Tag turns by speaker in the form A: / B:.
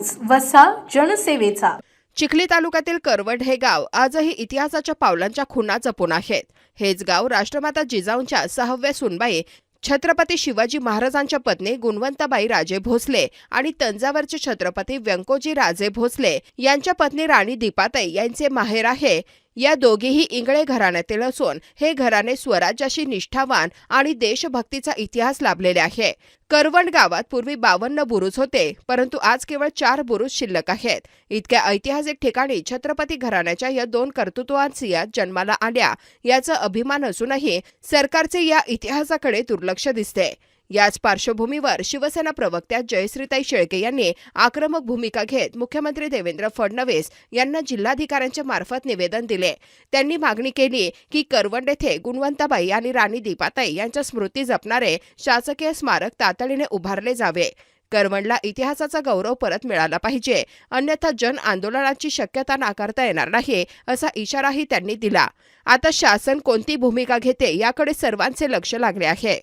A: News वसा जनसेवेचा.
B: चिखली तालुक्यातील करवड हे गाव आजही इतिहासाच्या पावलांच्या खुणा जपून आहेत. हेच गाव राष्ट्रमाता जिजाऊंच्या सहाव्या सुनबाई छत्रपती शिवाजी महाराजांच्या पत्नी गुणवंताबाई राजे भोसले आणि तंजावरचे छत्रपती व्यंकोजी राजे भोसले यांच्या पत्नी राणी दीपाताई यांचे माहेर आहे. या दोघीही इंगळे घराण्यातील असून हे घराणे स्वराज्याशी निष्ठावान आणि देशभक्तीचा इतिहास लाभलेले आहे. करवंड गावात पूर्वी बावन्न बुरुज होते परंतु आज केवळ चार बुरुज शिल्लक आहेत. इतक्या ऐतिहासिक ठिकाणी छत्रपती घराण्याच्या या दोन कर्तृत्वांसिया जन्माला आल्या याचा अभिमान असूनही सरकारचे या इतिहासाकडे दुर्लक्ष दिसते. याच पार्श्वभूमीवर शिवसेना प्रवक्त्या जयश्रीताई शेळके यांनी आक्रमक भूमिका घेत मुख्यमंत्री देवेंद्र फडणवीस यांना जिल्हाधिकाऱ्यांच्या मार्फत निवेदन दिले. त्यांनी मागणी केली की करवंड येथे गुणवंताबाई आणि राणी दीपाताई यांच्या स्मृती जपणारे शासकीय स्मारक तातडीने उभारले जावे. करवंडला इतिहासाचा गौरव परत मिळाला पाहिजे. अन्यथा जन आंदोलनाची शक्यता नाकारता येणार नाही असा इशाराही त्यांनी दिला. आता शासन कोणती भूमिका घेते याकडे सर्वांचे लक्ष लागले आहे.